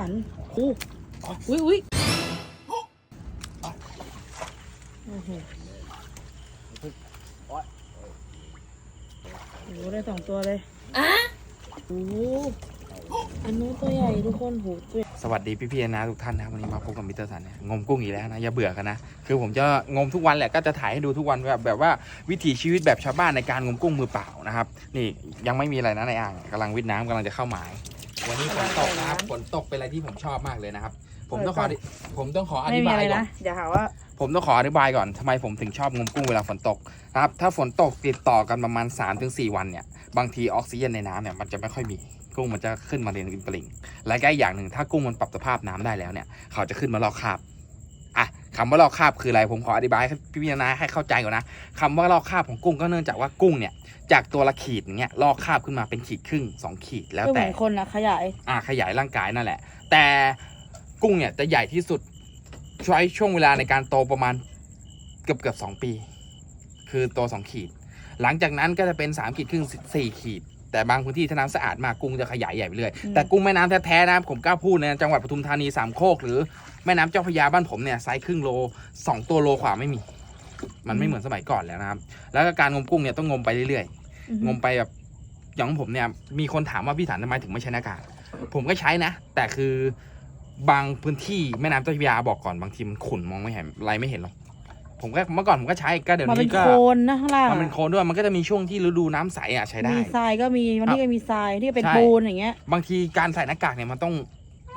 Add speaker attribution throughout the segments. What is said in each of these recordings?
Speaker 1: ฝันคู่อุ้ยอุ้ยโอ้โหโอ้โหได้สองตัวเลยอะโอ้โหอันนู้นตัวใหญ่ทุกคนโหตัวใหญ่
Speaker 2: สวัสดีพี่พี่ๆนะทุกท่านนะครับวันนี้มาพบกับมิสเตอร์สันเนี่ยงมกุ้งอีกแล้วนะอย่าเบื่อกันนะคือผมจะงมทุกวันแหละก็จะถ่ายให้ดูทุกวันแบบแบบว่าวิถีชีวิตแบบชาวบ้านในการงมกุ้งมือเปล่านะครับนี่ยังไม่มีอะไรนะในอ่างกำลังวิทน้ำกำลังจะเข้าหมาย วันนี้ฝนตกนะครับฝนตกเป็นอะไรที่ผมชอบมากเลยนะครับ ผมต้องขอผมต้องขออ
Speaker 1: ไม่
Speaker 2: ธิ
Speaker 1: มี
Speaker 2: บา
Speaker 1: อะ
Speaker 2: ย
Speaker 1: ไร
Speaker 2: ก่อน
Speaker 1: นะอย่าหาว่า
Speaker 2: ผมต้องขออธิบายก่อนทำไมผมถึงชอบงมกุ้งเวลาฝนตกนะครับถ้าฝนตกติดต่อกันประมาณ 3-4 วันเนี่ย บางทีออกซิเจนในน้ำเนี่ยมันจะไม่ค่อยมีกุ้งมันจะขึ้นมาเรียนริมตลิ่งและก็อีกอย่างหนึ่งถ้ากุ้งมันปรับสภาพน้ำได้แล้วเนี่ย เขาจะขึ้นมาลอกคราบอะ คำว่าลอกคราบคืออะไรผมขออธิบายให้พี่พี่นาให้เข้าใจก่อนนะคำว่าลอกคราบของกุ้งก็เนื่องจากว่ากุ้งเนี่ยจากตัวละขีดอย่างเงี้ยลอกคราบขึ้นมาเป็นขีดครึ่งสองขีดแล้ว
Speaker 1: ก็เหมื
Speaker 2: แต่
Speaker 1: อนคนนะขยาย
Speaker 2: อ่าขยายร่างกายนั่นแหละ แต่กุ้งเนี่ยจะใหญ่ที่สุดใช้ช่วงเวลาในการโตประมาณเกือบเกือบสองปี คือโตสองขีด หลังจากนั้นก็จะเป็นสามขีดครึ่งสี่ขีด แต่บางพื้นที่ถ้าน้ำสะอาดมากกุ้งจะขยายใหญ่ไปเรื่อย
Speaker 1: อืม
Speaker 2: แต่กุ้งแม่น้ำแท้ๆนะผมกล้าพูดนะจังหวัดปทุมธานีสามโคกหรือแม่น้ำเจ้าพระยาบ้านผมเนี่ยไซส์ครึ่งโลสองตัวโลขวาไม่มี มันไม่เหมือนสมัยก่อนแล้วนะครับ แล้วก็การงมกุ้งเนี่ยต้องงมไปเรื่อยๆ
Speaker 1: อือฮึ
Speaker 2: งมไปแบบอย่างของผมเนี่ยมีคนถามว่าพี่ฐานทำไมถึงไม่ใช้หน้ากากผมก็ใช้นะ แต่คือบางพื้นที่แม่น้ำเจ้าพระยาบอกก่อนบางทีมันขุ่นมองไม่เห็นอะไรไม่เห็นหรอก ผมก็เมื่อก่อนผมก็ใช้ก็เดี๋ยว
Speaker 1: มันเป็น
Speaker 2: นี้ก็
Speaker 1: โคนนะข้างล่าง
Speaker 2: มันเป็นโคลนด้วยมันก็จะมีช่วงที่ฤดูน้ำใสอะใช้ได้
Speaker 1: มีทรายก็มีวันนี้ก็มีทรายที่ก็เป็น
Speaker 2: ใช่
Speaker 1: ปูนอย่างเงี้ย
Speaker 2: บางทีการใส่หน้ากากเนี่ยมันต้อง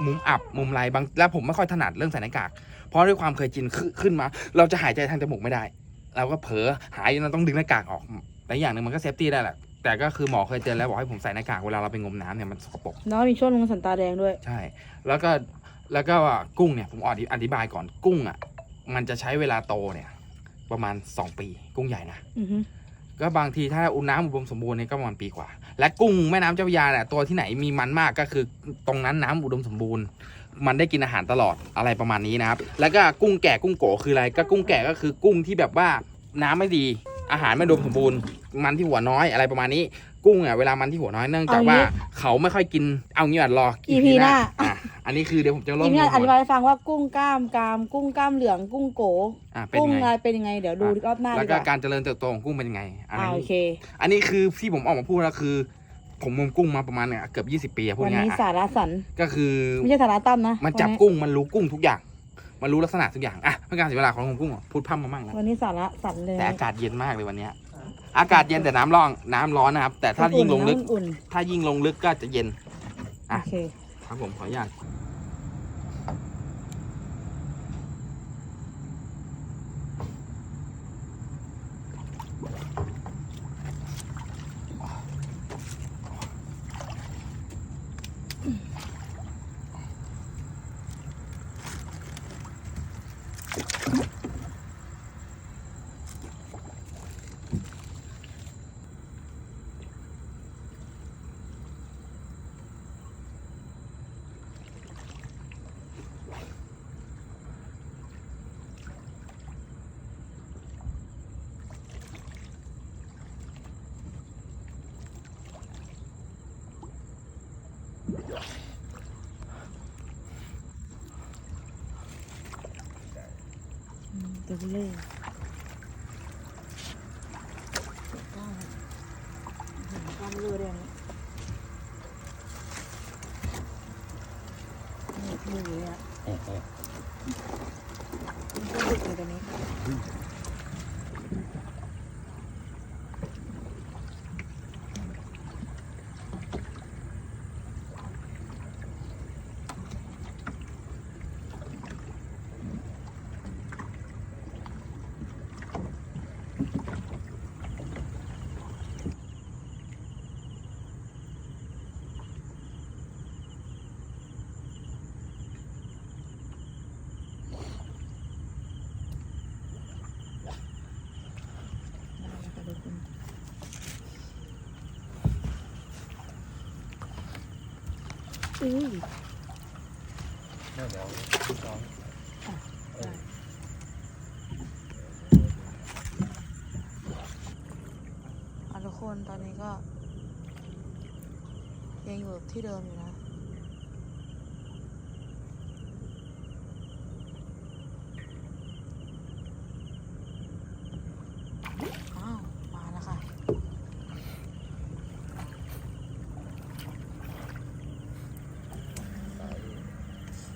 Speaker 2: มุมอับมุมไรบางแล้วผมไม่ค่อยถนัดเรื่องใส่หน้ากาก เพราะด้วยความเคยชินขึ้นขึ้นมา เราจะหายใจทางจมูกไม่ได้ เราก็เผลอหายเราต้องดึงหน้ากากออกแต่อย่างหนึ่งมันก็เซฟตี้ได้แหละแต่ก็คือหมอเคยเตือนแล้วบอกให้ผมใส่หน้ากากเวลาเราไปงมน้ำเนี่ยมันสกปรก
Speaker 1: แล้วก็มีช่วงนึงสันตาแดงด้วย
Speaker 2: ใช่ แล้วก็ แล้วก็กุ้งเนี่ย ผมอธิอธิบายก่อน กุ้งอะ มันจะใช้เวลาโตเนี่ย ประมาณ2ปีกุ้งใหญ่นะ
Speaker 1: อือฮึ
Speaker 2: ก็บางทีถ้าอุณน้ำอุดมสมบูรณ์เนี่ยก็ประมาณปีกว่า และกุ้งแม่น้ำเจ้าพระยาเนี่ยตัวที่ไหนมีมันมากก็คือตรงนั้นน้ำอุดมสมบูรณ์ มันได้กินอาหารตลอดอะไรประมาณนี้นะครับ แล้วก็กุ้งแก่กุ้งโกคืออะไร ก็กุ้งแก่ก็คือกุ้งที่แบบว่าน้ำไม่ดี อาหารไม่อุดมสมบูรณ์ มันที่หัวน้อยอะไรประมาณนี้ กุ้งอะเวลามันที่หัวน้อยเนื่องจากว่าเขาไม่ค่อยกินเอางี้อะรอ
Speaker 1: อีพีหน้า
Speaker 2: อะอันนี้คือเดี๋ยวผมจะล
Speaker 1: อี
Speaker 2: ง
Speaker 1: พีหน้าอธิ
Speaker 2: ก่
Speaker 1: บา
Speaker 2: อน
Speaker 1: ยให้ฟังว่ากุ้งกล้ามกราม กุ้งกล้ามเหลืองกุ้งโก
Speaker 2: อะเป็น
Speaker 1: กุ้ง
Speaker 2: ไง
Speaker 1: อะไรเป็นยังไงเดี๋ยวดูรอบหน้า
Speaker 2: แล้ว
Speaker 1: ดี
Speaker 2: ก็
Speaker 1: กว่า
Speaker 2: การเจริญเติบโตของกุ้งเป็นยังไงอัน
Speaker 1: อ่า
Speaker 2: นี้
Speaker 1: โอเค
Speaker 2: อันนี้คือที่ผมออกมาพูดแล้วคือผมงมกุ้งมาประมาณเนี่ยเกือบ 20 ปีอะพูด
Speaker 1: วัน
Speaker 2: ง่าย
Speaker 1: นี้
Speaker 2: ๆ
Speaker 1: สา
Speaker 2: อะ
Speaker 1: ระสัน
Speaker 2: ก็คือ
Speaker 1: ไม่ใช่สาระตั้มนะ
Speaker 2: มันจับ
Speaker 1: วันนี้
Speaker 2: กุ้งมันรู้กุ้งทุกอย่าง มันรู้ลักษณะทุกอย่างอะเพื่อการเสียเวลาของงมกุ้งอะพูดพร่ำมามั่งนะ
Speaker 1: วันนี้สาระสันเลย
Speaker 2: แต่อากาศเย็นมากเลยวันเนี้ยอากาศเย็นแต่น้ำร้อนน้ำร้อนนะครับ แต่ถ้ายิ่งลงลึก
Speaker 1: อุ่น
Speaker 2: ถ้ายิ่งลงลึกก็จะเย็น
Speaker 1: ๆ
Speaker 2: อะ
Speaker 1: โอเค
Speaker 2: ครับผมขออนุญาต
Speaker 1: ตัวเล่กล้ามเลือดแดงนี่นี่อยู่เนี่ยมันก็ดึกเลยตอนนี้ อุ้ยอะทุกคนตอนนี้ก็ ยังอยู่ที่เดิมอยู่นะ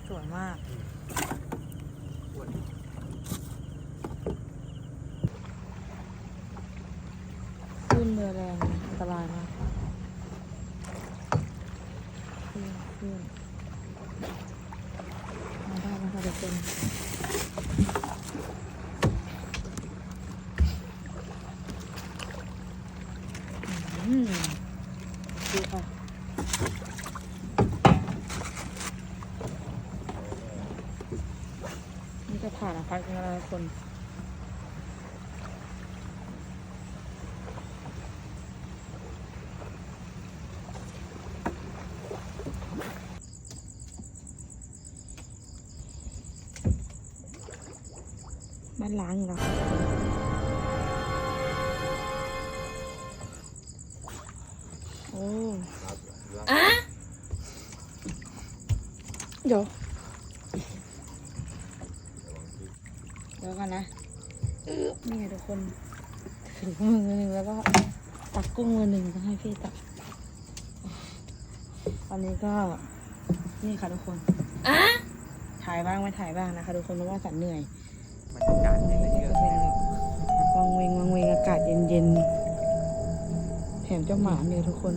Speaker 1: สวยมาก ขึ้นเรือแรงอันตรายมาก ขึ้นขึ้นมาได้นะคะทุกคนอืมดูค่ะนี่จะผ่านนะคะคุณทุกคน บ้านล้างอยู่แล้วค่ะโอ้เดี๋ยวเดี๋ยวกันนะนี่ไงทุกคนถือมือหนึ่งแล้วก็ตักกุ้งมือหนึ่งต้องให้พี่ตักตอนนี้ก็นี่ค่ะทุกคนถ่ายบ้างไม่ถ่ายบ้างนะคะทุกคนเพราะว่าสันเหนื่อย
Speaker 2: อากาศเย่างเงี้ย
Speaker 1: จะเป็นแบบวังเวงวังเวงอากาศเย็นๆแถมเจ้าหมาเนี่ยทุกคน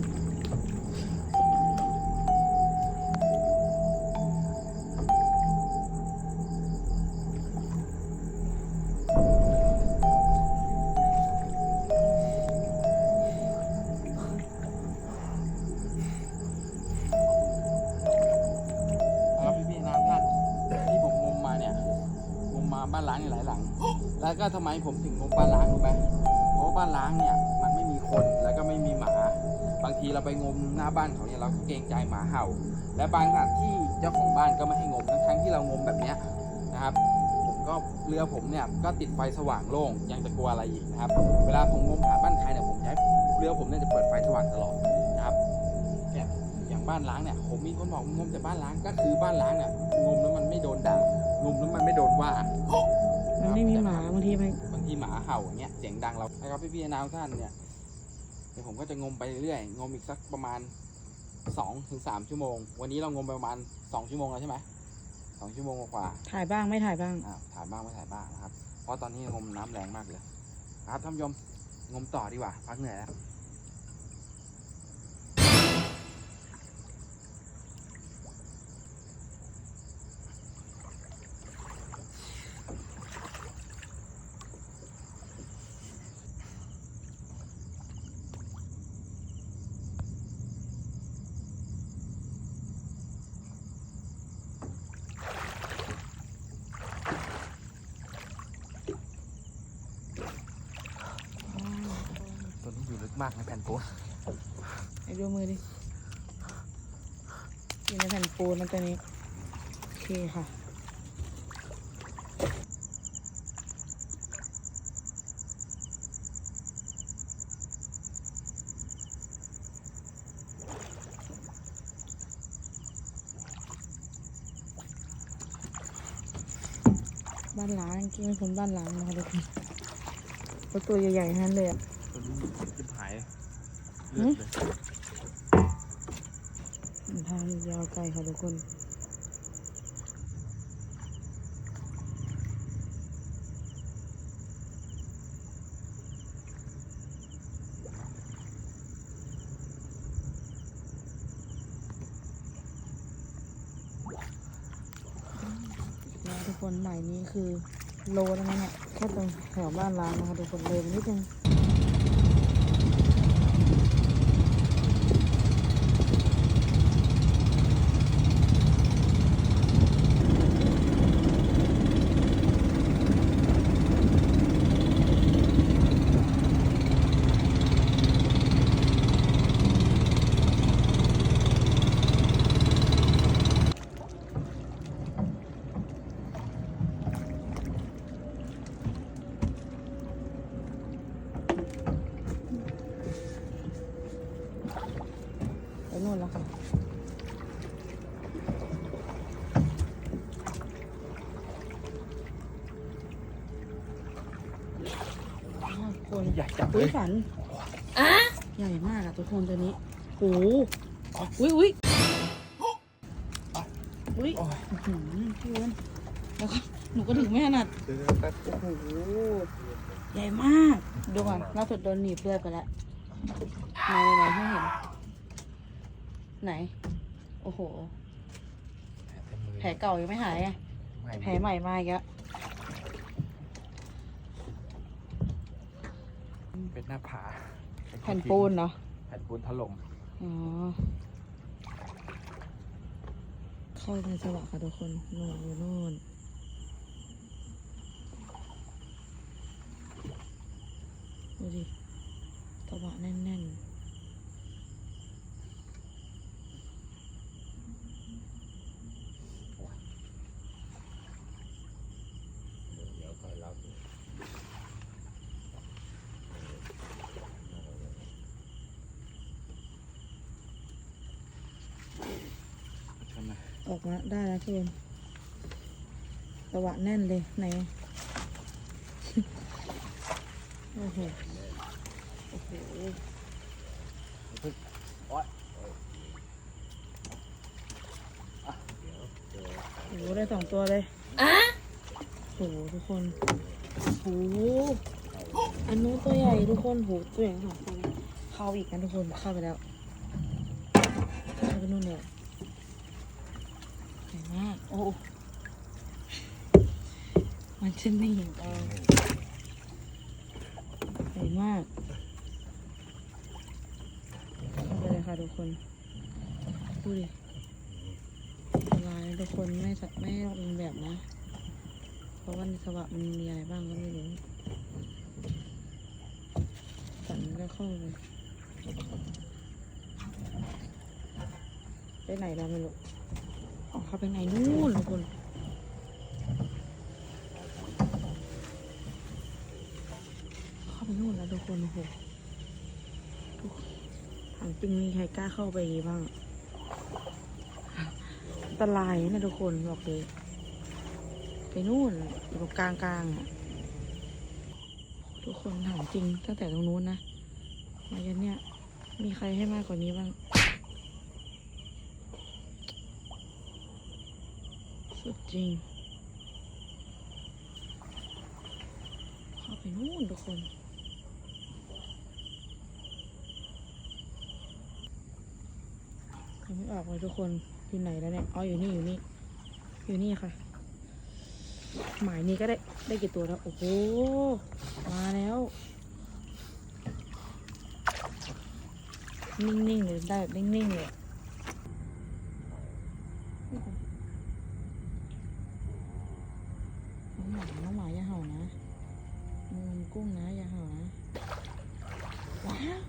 Speaker 2: ก็ทำไมผมถึงงมบ้านล้างรู้ไหมเพราะบ้านล้างเนี่ยมันไม่มีคนแล้วก็ไม่มีหมา บางทีเราไปงมหน้าบ้านเขาเนี่ยเราก็เกรงใจหมาเห่า และบางสถานที่เจ้าของบ้านก็ไม่ให้งมทั้งที่เรางมแบบเนี้ยนะครับผมก็เรือผมเนี่ยก็ติดไฟสว่างโล่งยังจะกลัวอะไรอีกนะครับ เวลาผมงมหาบ้านใครเนี่ยผมใช้เรือผมเนี่ยจะเปิดไฟสว่างตลอดนะครับเนี่ยอย่างบ้านล้างเนี่ยผมมีคนบอกงมแต่บ้านล้างก็คือบ้านล้างเนี่ยงมแล้วมันไม่โดนด่างมแล้วมันไม่โดนว่า
Speaker 1: มันไม่มีหมาบางทีมัน
Speaker 2: บางทีหมาเห่าอย่างเงี้ยเสียงดังเรานะครับพี่พี่ๆน้าท่านเนี่ยเดี๋ยวผมก็จะงมไปเรื่อยๆงมอีกสักประมาณสองถึงสามชั่วโมง วันนี้เรางมไปประมาณสองชั่วโมงแล้วใช่ไหมสองชั่วโมงกว่าๆ
Speaker 1: ถ่ายบ้างไม่ถ่ายบ้าง
Speaker 2: อ่าถ่ายบ้างไม่ถ่ายบ้างนะครับเพราะตอนนี้งมน้ำแรงมากเลยนะครับท่านผู้ชมงมต่อดีกว่าพักเหนื่อยแล้วตัว มากนแผ่นปูน
Speaker 1: ไอ้ดูมือดิอยู่ในแผ่นปูนนะตัวนี้ โอเคค่ะบ้านล้างจริงๆเป็นคนบ้านล้างนะคะทุกคนตัวใหญ่ๆทั้นั้นเลยอะ
Speaker 2: จิบหาย
Speaker 1: หื
Speaker 2: เลือ
Speaker 1: ม
Speaker 2: ดเลย
Speaker 1: ทางยาวไกลค่ะทุกคนแล้วทุกคนใหม่นี้คือโลแล้วนะเนี่ยแค่ตรงแถวบ้านร้างนะคะทุกคนเลยไปนิดนึงไปนู่นแล้วค่ะอ้าวทุกคน
Speaker 2: ใหญ่จัง เล
Speaker 1: อุ้ย
Speaker 2: ย
Speaker 1: ฝันใหญ่มากอะทุกคนตัวนี้โอ้โหอุ้ยอุ้ยอุ้ย
Speaker 2: โอ้ย
Speaker 1: อื้อหือพี่อ้วนแล้วก็หนูก็ถึงไม่ถนัด
Speaker 2: เดี๋ยวแป๊บ
Speaker 1: โอ้โหใหญ่มาก ดูก่อนล่าสุดโดนหนีบเลือดไปแล้วไหนไหนให้เห็น ไหน โอ้โห แผลเก่ายังไม่หายไงแผลใหม่มาอีกแล้ว
Speaker 2: เป็นหน้า ผา
Speaker 1: แผ่นปูนเนาะ
Speaker 2: แผ่นปูนถล่ม
Speaker 1: อ๋อ เข้าในสวะค่ะทุกคนนู่นอยู่นู่นดูดิสวะแน่นๆ ออกมาได้แล้วพี่เอ็มสวะแน่นเลยไหนโอ้โหโอ้โหโอ้โหได้สองตัวเลยโอ้โหทุกคนโอ้โหอันนู้นตัวใหญ่ทุกคนโหตัวใหญ่สองตัวเลยเข้าอีกนะทุกคนเข้าไปแล้วเข้าไปนู่นเลย ใหญ่มาก โอ้ มันจะไม่เห็นเออใหญ่มากเข้าไปเลยค่ะทุกคน ดูดิลายทุกคนไม่สะไม่ลอกเลียนแบบนะ เพราะว่าในสวะมันมีอะไรบ้างก็ไม่รู้สันก็เข้าไปไปไหนเราไม่รู้ ออกเข้าไปไหนนู่นทุกคนเข้าไปนู่นแล้วทุกคนโอ้โหทุกคนถามจริงมีใครกล้าเข้าไปบ้างอันตรายนะทุกคนบอกเลยไปนู่นอยู่ตรงกลางกลางอะทุกคนถามจริงตั้งแต่ตรงนู้นนะมายันเนี่ยมีใครให้มากกว่านี้บ้าง สุดจริง เข้าไปนู่นทุกคน ยังไม่ออกเลยทุกคน อยู่ไหนแล้วเนี่ย อ๋อ อยู่นี่ อยู่นี่ อยู่นี่ค่ะ หมายนี้ก็ได้ ได้กี่ตัวแล้ว โอ้โห มาแล้ว นิ่งๆเลยได้แบบนิ่งๆเลยน้องหมาน้องหมาอย่าเห่านะมูน กุ้งนะอย่าเห่านะว้าว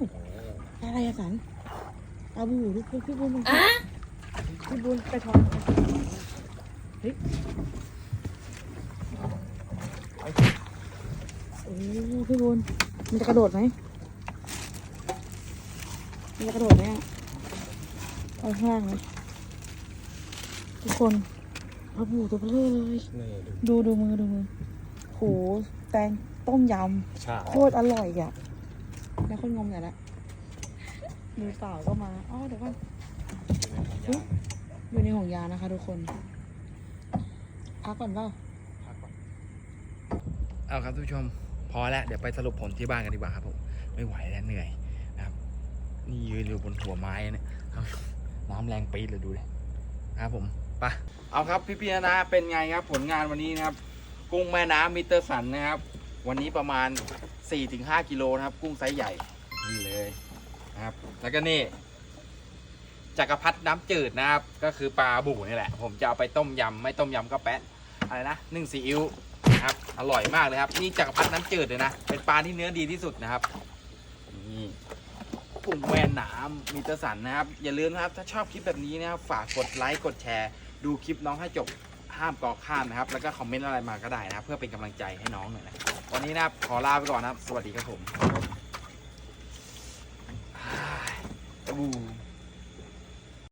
Speaker 1: อะไรอะสันอาบูทุกคนพี่บุญมันพี่บุญไปทอนเฮ้ยโอ้พี่บุญมันจะกระโดดไหมมันจะกระโดดไหมอะเอาข้างล่างไหมทุกคนเอาบูตัวเบลอเลย ดูดูมือดูมือโหแตง ต้มย
Speaker 3: ใช่ำ
Speaker 1: โคตรอร่อยอะ แล้วคนงมหน่อยละมือเปล่าก็มาอ๋อเดี๋ยวก่อนอุ๊ยอยู่ในห่วงยางนะคะทุกคน พักก่อนเปล่า
Speaker 2: เอาครับท่านผู้ชม พอแล้ว เดี๋ยวไปสรุปผลที่บ้านกันดีกว่าครับผม ไม่ไหวแล้วเหนื่อยนะครับนี่ยืนอยู่บนหัวไม้เนี่ยครับน้ำแรงปี๊ดเลยดูเลยนะครับผมไปเอาครับพี่พี่ๆนะเป็นไงครับผลงานวันนี้นะครับ กุ้งแม่น้ำมิสเตอร์สันนะครับ วันนี้ประมาณ 4-5กิโลนะครับ กุ้งไซส์ใหญ่ นี่เลยนะครับ แล้วก็นี่จักรพรรดิน้ำจืดนะครับ ก็คือปลาบู่นี่แหละ ผมจะเอาไปต้มยำไม่ต้มยำก็แปะอะไรนะนึ่งซีอิ๊วนะครับอร่อยมากเลยครับ นี่จักรพรรดิน้ำจืดเลยนะ เป็นปลาที่เนื้อดีที่สุดนะครับนี่กุ้งแม่น้ำมิสเตอร์สันนะครับ อย่าลืมนะครับ ถ้าชอบคลิปแบบนี้นะครับ ฝากกดไลค์กดแชร์ ดูคลิปน้องให้จบ ห้ามกอข้ามนะครับ แล้วก็คอมเมนต์อะไรมาก็ได้นะครับ เพื่อเป็นกำลังใจให้น้องหน่อยนะวันนี้นะครับขอลาไปก่อนนะครับ สวัสดีครับผมอ่าบู